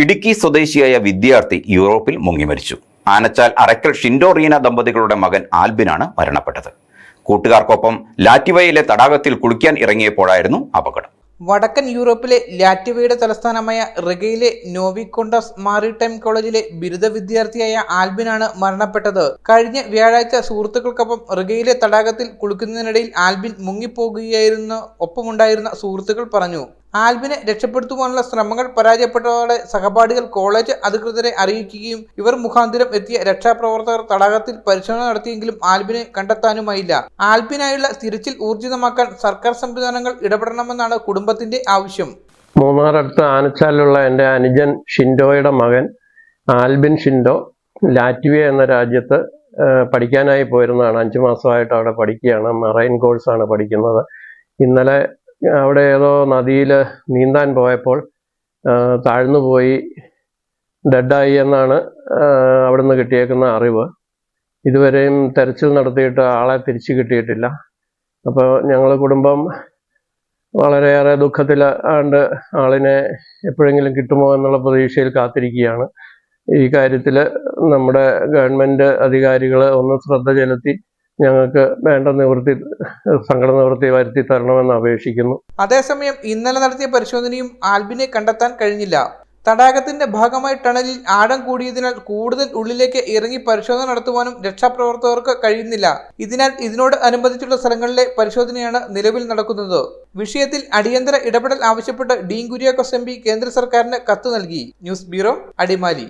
ഇടുക്കി സ്വദേശിയായ വിദ്യാർത്ഥി യൂറോപ്പിൽ മുങ്ങി മരിച്ചു. ആനച്ചാൽ അറയ്ക്കൽ ഷിൻഡോ റീന ദമ്പതികളുടെ മകൻ ആൽബിനാണ് മരണപ്പെട്ടത്. കൂട്ടുകാർക്കൊപ്പം ലാറ്റിവയിലെ തടാകത്തിൽ കുളിക്കാൻ ഇറങ്ങിയപ്പോഴായിരുന്നു അപകടം. വടക്കൻ യൂറോപ്പിലെ ലാറ്റിവയുടെ തലസ്ഥാനമായ റിഗയിലെ നോവിക്കൊണ്ടസ് മാറിടൈം കോളേജിലെ ബിരുദ വിദ്യാർത്ഥിയായ ആൽബിനാണ് മരണപ്പെട്ടത്. കഴിഞ്ഞ വ്യാഴാഴ്ച സുഹൃത്തുക്കൾക്കൊപ്പം റിഗയിലെ തടാകത്തിൽ കുളിക്കുന്നതിനിടയിൽ ആൽബിൻ മുങ്ങിപ്പോകുകയായിരുന്നു. ഒപ്പമുണ്ടായിരുന്ന സുഹൃത്തുക്കൾ പറഞ്ഞു ആൽബിനെ രക്ഷപ്പെടുത്തുവാനുള്ള ശ്രമങ്ങൾ പരാജയപ്പെട്ടതോടെ സഹപാഠികൾ കോളേജ് അധികൃതരെ അറിയിക്കുകയും ഇവർ മുഖാന്തിരം എത്തിയ രക്ഷാപ്രവർത്തകർ തടാകത്തിൽ പരിശോധന നടത്തിയെങ്കിലും ആൽബിനെ കണ്ടെത്താനുമായില്ല. ആൽബിനായുള്ള തിരച്ചിൽ ഊർജിതമാക്കാൻ സർക്കാർ സംവിധാനങ്ങൾ ഇടപെടണമെന്നാണ് കുടുംബത്തിന്റെ ആവശ്യം. മൂന്നാറടുത്ത് ആനച്ചാലിലുള്ള എന്റെ അനുജൻ ഷിൻഡോയുടെ മകൻ ആൽബിൻ ഷിൻഡോ ലാറ്റ്വിയ എന്ന രാജ്യത്ത് പഠിക്കാനായി പോയിരുന്നതാണ്. അഞ്ചു മാസമായിട്ട് അവിടെ പഠിക്കുകയാണ്. മറൈൻ കോഴ്സാണ് പഠിക്കുന്നത്. ഇന്നലെ അവിടെ ഏതോ നദിയിൽ നീന്താൻ പോയപ്പോൾ താഴ്ന്നു പോയി ഡെഡായി എന്നാണ് അവിടുന്ന് കിട്ടിയേക്കുന്ന അറിവ്. ഇതുവരെയും തെരച്ചിൽ നടത്തിയിട്ട് ആളെ തിരിച്ചു കിട്ടിയിട്ടില്ല. അപ്പോൾ ഞങ്ങൾ കുടുംബം വളരെയേറെ ദുഃഖത്തിൽ ആണ്ട് ആളിനെ എപ്പോഴെങ്കിലും കിട്ടുമോ എന്നുള്ള പ്രതീക്ഷയിൽ കാത്തിരിക്കുകയാണ്. ഈ കാര്യത്തിൽ നമ്മുടെ ഗവൺമെന്റ് അധികാരികൾ ഒന്ന് ശ്രദ്ധ ചെലുത്തി ഞങ്ങൾക്ക് വേണ്ട നിവൃത്തി സങ്കട നിവൃത്തി വരുത്തി തരണമെന്ന് അപേക്ഷിക്കുന്നു. അതേസമയം ഇന്നലെ നടത്തിയ പരിശോധനയും ആൽബിനെ കണ്ടെത്താൻ കഴിഞ്ഞില്ല. തടാകത്തിന്റെ ഭാഗമായി ടണലിൽ ആഴം കൂടിയതിനാൽ കൂടുതൽ ഉള്ളിലേക്ക് ഇറങ്ങി പരിശോധന നടത്തുവാനും രക്ഷാപ്രവർത്തകർക്ക് കഴിയുന്നില്ല. ഇതിനാൽ ഇതിനോട് അനുബന്ധിച്ചുള്ള സ്ഥലങ്ങളിലെ പരിശോധനയാണ് നിലവിൽ നടക്കുന്നത്. വിഷയത്തിൽ അടിയന്തര ഇടപെടൽ ആവശ്യപ്പെട്ട് ഡീൻ കുര്യാക്കോസ് എം കേന്ദ്ര സർക്കാരിന് കത്ത് നൽകി. News bureau Adimali.